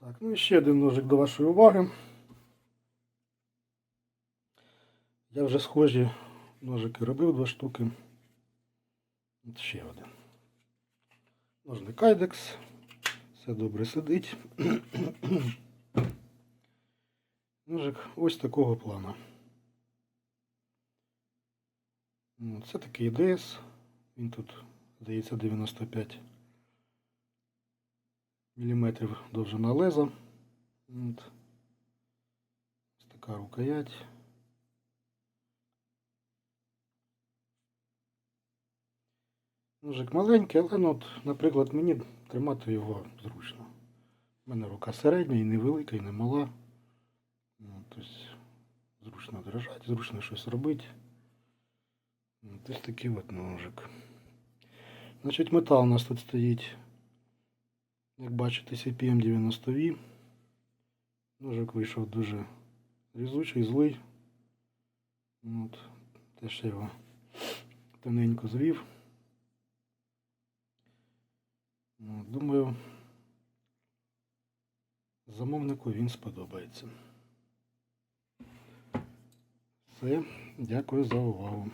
Так, ну і ще один ножик до вашої уваги. Я вже схожі ножики робив два штуки. От ще один. Ножник Айдекс. Все добре сидить. Ножик ось такого плану. Ну, Це такий ДС. Він тут, здається, 95 мм довжина леза. От. Ось така рукоять. Ножик маленький, але, ну, от, наприклад, мені тримати його зручно. У мене рука середня і невелика, і не мала. Ну, тобто зручно держати, зручно щось робити. Ось такий от ножик. Значить, метал у нас тут стоїть, як бачите, CPM 90 v Ножик вийшов дуже різучий, злий. От, теж я його тоненько звів. Ну, Думаю, замовнику він сподобається. Все, дякую за увагу.